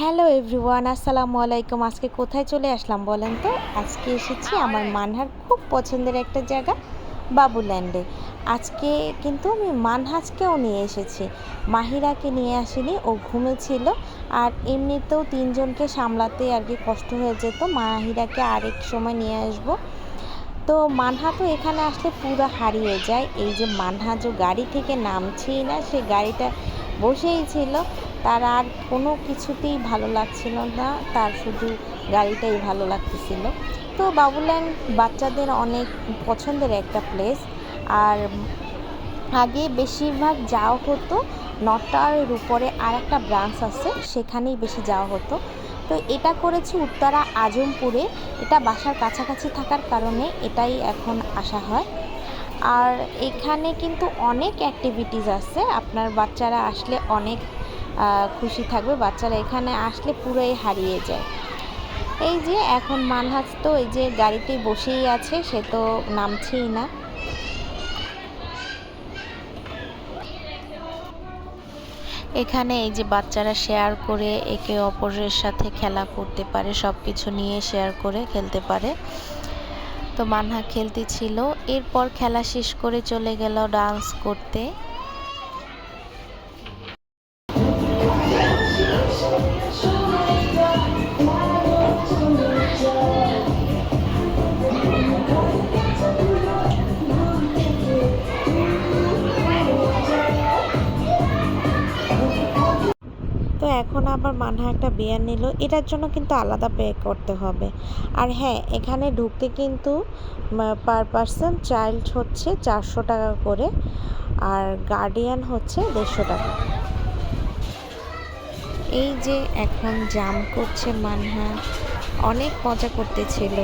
Hello everyone, আসসালামু আলাইকুম। আজকে কোথায় চলে আসলাম বলেন তো? আজকে এসেছি আমার মানহার খুব পছন্দের একটা জায়গা, বাবুল্যান্ডে। আজকে কিন্তু আমি মানহাজকেও নিয়ে এসেছি। মাহিরাকে নিয়ে আসিনি, ও ঘুমেছিল। আর এমনিতেও তিনজনকে সামলাতে আর কি কষ্ট হয়ে যেত। মাহিরাকে আরেক সময় নিয়ে আসব। তো মানহা তো এখানে আসলে পুরো হারিয়ে যায়। এই যে মানহা যে গাড়ি থেকে নামছেই না, সে গাড়িটা বসেই ছিল। তার আর কোনো কিছুতেই ভালো লাগছিল না। তার শুধু গাড়িটাই ভালো লাগতেছিল। তো বাবুল্যান্ড বাচ্চাদের অনেক পছন্দের একটা প্লেস আর আগে বেশিরভাগ যাওয়া হতো নটার উপরে আর একটা ব্রাঞ্চ আছে, সেখানেই বেশি যাওয়া হতো। তো এটা করেছি উত্তরা আজমপুরে। এটা বাসার কাছাকাছি থাকার কারণে এটাই এখন আসা হয়। আর এখানে কিন্তু অনেক অ্যাক্টিভিটিস আছে। আপনার বাচ্চারা আসলে অনেক খুশি থাকবে। বাচ্চারা এখানে আসলে পুরোই হারিয়ে যায়। এই যে এখন মানহাজ তো এই যে গাড়িতে বসেই আছে, সে তো নামছেই না। এখানে এই যে বাচ্চারা শেয়ার করে একে অপরের সাথে খেলা করতে পারে সব কিছু নিয়ে শেয়ার করে খেলতে পারে। তো মানহা খেলতে ছিল। এরপর খেলা শেষ করে চলে গেল ডান্স করতে। এখন আবার মানহা একটা বিয়ার নিল, এটার জন্য কিন্তু আলাদা পে করতে হবে। আর হ্যাঁ এখানে ঢুকতে কিন্তু পার পারসন চাইল্ড হচ্ছে চারশো টাকা করে, আর গার্ডিয়ান হচ্ছে দেড়শো টাকা। এই যে এখন জাম করছে মানহা, অনেক মজা করতেছিল।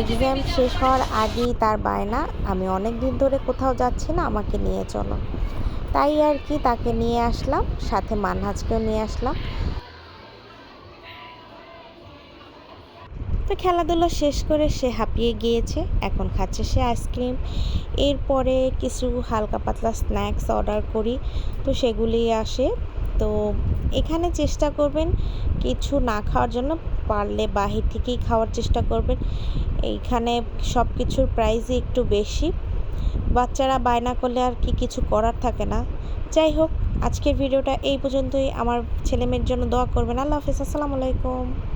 এক্সাম শেষ হওয়ার আগেই তার বায়না, আমি অনেক দিন ধরে কোথাও যাচ্ছি না, আমাকে নিয়ে চলো। তাই আর কি তাকে নিয়ে আসলাম, সাথে মানহাজকেও নিয়ে আসলাম। তো খেলাধুলা শেষ করে সে হাঁপিয়ে গিয়েছে, এখন খাচ্ছে সে আইসক্রিম। এরপরে কিছু হালকা পাতলা স্ন্যাক্স অর্ডার করি, তো সেগুলি আসে। তো এখানে চেষ্টা করবেন কিছু না খাওয়ার জন্য, পারলে বাহির থেকেই খাওয়ার চেষ্টা করবেন। এইখানে সব কিছুর প্রাইসই একটু বেশি। বাচ্চারা বায়না করলে আর কি কিছু করার থাকে না। যাই হোক, আজকের ভিডিওটা এই পর্যন্তই। আমার ছেলেমেয়ের জন্য দোয়া করবেন। আল্লাহ হাফিজ। আসসালামু আলাইকুম।